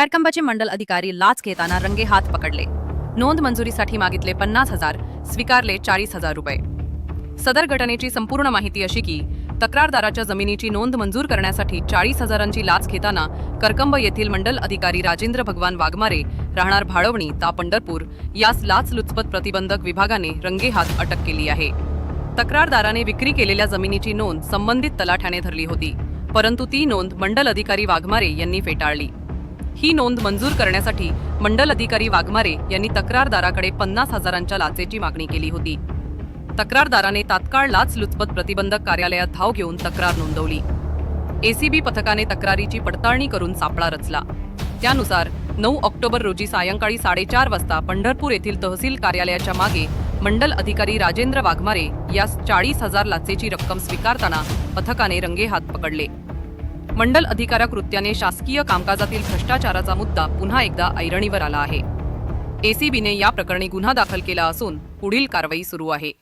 करकंबाचे मंडल अधिकारी लाच घेताना रंगे हात पकडले. नोंद मंजुरीसाठी मागितले पन्नास हजार स्वीकारले चाळीस हजार रुपये. सदर घटनेची संपूर्ण माहिती अशी की तक्रारदाराच्या जमिनीची नोंद मंजूर करण्यासाठी चाळीस हजारांची लाच घेताना करकंब येथील मंडल अधिकारी राजेंद्र भगवान वाघमारे राहणार भाळवणी ता पंढरपूर यास लाचलुचपत प्रतिबंधक विभागाने रंगेहात अटक केली आहे. तक्रारदाराने विक्री केलेल्या जमिनीची नोंद संबंधित तलाठ्याने धरली होती परंतु ती नोंद मंडल अधिकारी वाघमारे यांनी फेटाळली. ही नोंद मंजूर करण्यासाठी मंडल अधिकारी वाघमारे यांनी तक्रारदाराकडे पन्नास हजारांच्या लाचेची मागणी केली होती. तक्रारदाराने तात्काळ लाचलुचपत प्रतिबंधक कार्यालयात धाव घेऊन तक्रार नोंदवली. एसीबी पथकाने तक्रारीची पडताळणी करून सापळा रचला. त्यानुसार नऊ ऑक्टोबर रोजी सायंकाळी साडेचार वाजता पंढरपूर येथील तहसील कार्यालयाच्या मागे मंडल अधिकारी राजेंद्र वाघमारे यास चाळीस हजार लाचेची रक्कम स्वीकारताना पथकाने रंगेहात पकडले. मंडल अधिकारा कृत्याने शासकीय कामकाजातील भ्रष्टाचाराचा मुद्दा पुन्हा एकदा ऐरणीवर आला आहे. एसीबीने या प्रकरणी गुन्हा दाखल केला असून पुढील कारवाई सुरू आहे.